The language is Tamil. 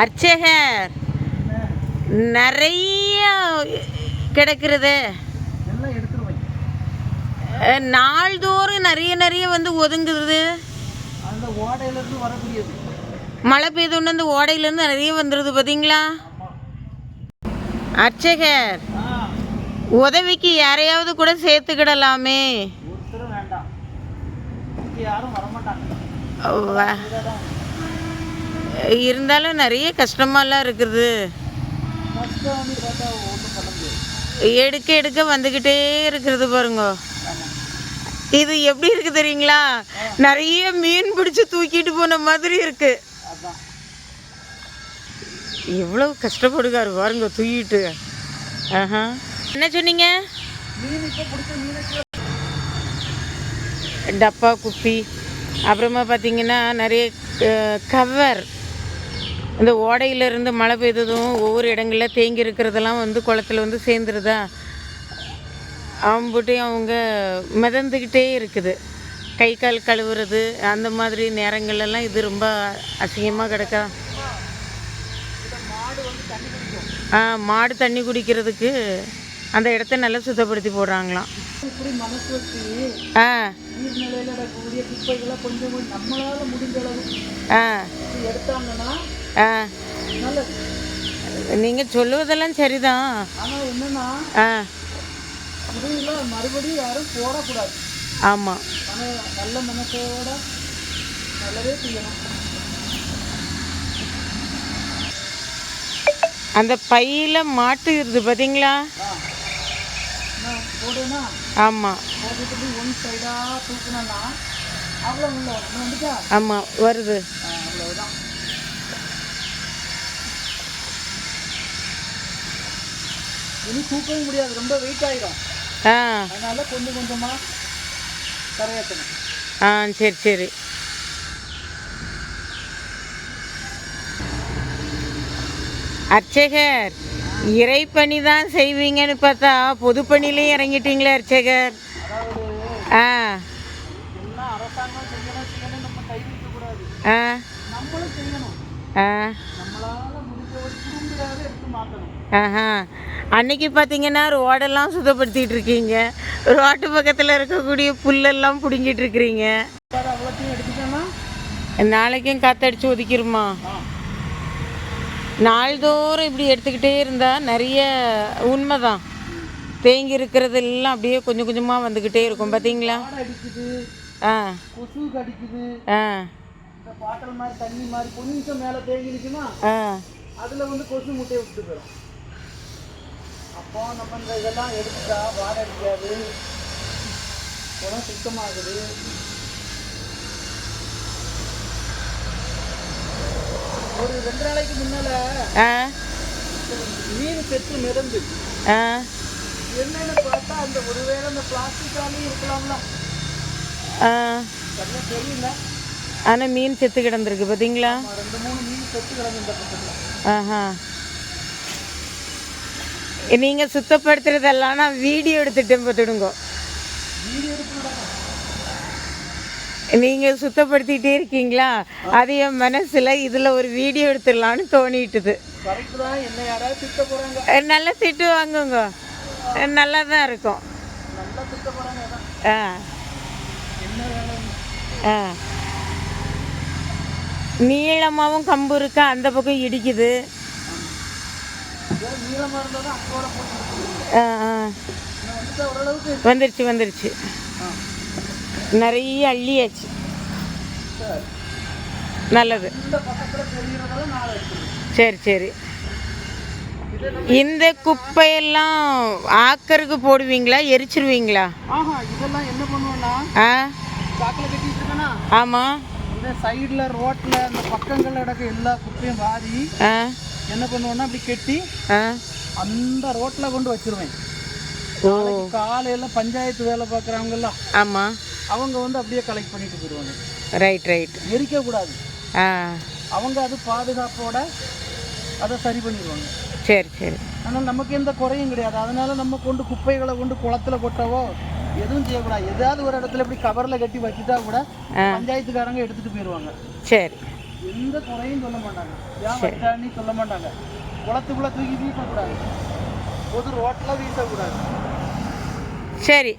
அர்ச்சகர். நிறைய கிடக்கிறது. நாள்தோறும் நிறைய நிறைய வந்து ஒதுங்குது மழை பெய்தோன்னு அந்த ஓடையிலேருந்து நிறைய வந்துடுது பார்த்தீங்களா? அர்ச்சகர் உதவிக்கு யாரையாவது கூட சேர்த்துக்கிடலாமே. யாரும் வரமாட்டாங்க. இருந்தாலும் நிறைய கஷ்டமாலாம் இருக்குது. எடுக்க எடுக்க வந்துக்கிட்டே இருக்கிறது பாருங்க. இது எப்படி இருக்கு தெரியுங்களா? நிறைய மீன் பிடிச்சி தூக்கிட்டு போன மாதிரி இருக்கு. எவ்வளவு கஷ்டப்படுகாரு பாருங்க தூக்கிட்டு. ஆஹா. என்ன சொன்னீங்க? டப்பா குப்பி. அப்புறமா பார்த்தீங்கன்னா நிறைய கவர் இந்த ஓடையிலேருந்து மழை பெய்ததும் ஒவ்வொரு இடங்களில் தேங்கி இருக்கிறதெல்லாம் வந்து குளத்துல வந்து சேர்ந்துருதா? அவங்ககிட்டையும் அவங்க மிதந்துக்கிட்டே இருக்குது. கை கால் கழுவுறது அந்த மாதிரி நேரங்கள்லாம் இது ரொம்ப அசிங்கமாக கிடக்கா? ஆ மாடு தண்ணி குடிக்கிறதுக்கு அந்த இடத்த நல்லா சுத்தப்படுத்தி போடுறாங்களாம். ஆ. ஆ. ஆ. நீங்கள் சொல்லுவதெல்லாம் சரிதான். ஆனால் என்னன்னா ஆ. மறுபடியும் யாரும் போடக்கூடாது. ஆமாம் நல்ல மனசோட நல்லதே செய்யணும். அந்த பையில் மாட்டுகிறது பார்த்தீங்களா ஆமாம் போட்டுட்டு ஒன் இனி தூக்கவும் முடியாது. ரொம்ப வெயிட் ஆயிடும் ஆ. அதனால கொஞ்சம் கொஞ்சமாக கரையாற்றணும். ஆ சரி சரி. அர்ச்சகர் இறைப்பணி தான் செய்வீங்கன்னு பார்த்தா பொதுப்பணிலையும் இறங்கிட்டீங்களே அர்ச்சகர். ஆ. அரசாங்கம் செய்யணும் செய்யணும் நம்ம கை வைக்கக்கூடாது. ஆ. நம்மளும் செய்யணும். ஆ. ஆஹா. அன்னைக்கு பார்த்தீங்கன்னா ரோடெல்லாம் சுத்தப்படுத்திட்டு இருக்கீங்க ரோட்டு பக்கத்தில் இருக்கக்கூடிய புல்லெல்லாம் பிடுங்கிட்டு இருக்கிறீங்க நாளைக்கும் காத்தடிச்சு ஒதுக்கிருமா? நாள்தோறும் இப்படி எடுத்துக்கிட்டே இருந்தால் நிறைய உண்மைதான். தேங்கி இருக்கிறதெல்லாம் அப்படியே கொஞ்சம் கொஞ்சமாக வந்துக்கிட்டே இருக்கும். பார்த்தீங்களா ஆ. ஆ. இந்த பாட்டில் மாதிரி தண்ணி மாதிரி கொஞ்சம் மேலே தேங்கி நிற்குமா ஆ. அதில் வந்து கொசு முட்டையை விட்டு போயிடும். அப்போ நம்ம இந்த இதெல்லாம் எடுத்துட்டா வாடை அடிக்காது. குளம் சுத்தமாகுது. ஒரு ரெண்டு நாளைக்கு முன்னால மீன் செத்து மிதந்து. என்னன்னு பார்த்தா அந்த ஒருவேளை அந்த பிளாஸ்டிக்காலையும் இருக்கலாம்ல. தெரியல. ஆனால் மீன் செத்து கிடந்திருக்கு பார்த்தீங்களா ஆஹா. நீங்கள் சுத்தப்படுத்துறதெல்லாம் நான் வீடியோ எடுத்துட்டேன் பார்த்துடுங்க நீங்கள் சுத்தப்படுத்திட்டே இருக்கீங்களா? அது என் மனசில் இதில் ஒரு வீடியோ எடுத்துடலான்னு தோணிட்டுது. நல்லா திட்டு வாங்குங்க. நல்லா தான் இருக்கும் ஆ ஆ நீளமாகவும் கம்பு இருக்கா? அந்த பக்கம் இடிக்குது. வந்துருச்சு வந்துருச்சு. நிறைய அள்ளியாச்சு. நல்லது. சரி சரி. இந்த குப்பையெல்லாம் ஆக்கருக்கு போடுவீங்களா? எரிச்சிருவீங்களா? இதெல்லாம் என்ன பண்ணுவோம்னா ஆமாம் இந்த சைடில் ரோட்டில் அந்த பக்கங்கள் இடக்க எல்லா குப்பையும் வாரி என்ன பண்ணுவோம்னா அப்படி கட்டி அந்த ரோட்டில் கொண்டு வச்சிருவேன். காலையில பஞ்சாயத்து வேலை பார்க்குறவங்கெல்லாம் ஆமாம் அவங்க வந்து அப்படியே கலெக்ட் பண்ணிட்டு போயிடுவாங்க. ரைட் ரைட் எரிக்கக்கூடாது. ஆ. அவங்க அது பாதுகாப்போட அதை சரி பண்ணிடுவாங்க. சரி சரி. ஆனால் நமக்கு எந்த குறையும் கிடையாது. அதனால நம்ம கொண்டு குப்பைகளை கொண்டு குளத்துல கொட்டவோ எதுவும் செய்யக்கூடாது ஏதாவது ஒரு இடத்துல இப்படி கவரில் கட்டி வச்சுட்டா கூட. பஞ்சாயத்துக்காரங்க எடுத்துட்டு போயிடுவாங்க சரி. எந்த குறையும் சொல்ல மாட்டாங்க. ஏன் வச்சான்னு சொல்ல மாட்டாங்க. குளத்துக்குள்ள தூக்கி வீசக்கூடாது. பொது ரோட்டில் வீசக்கூடாது. சரி.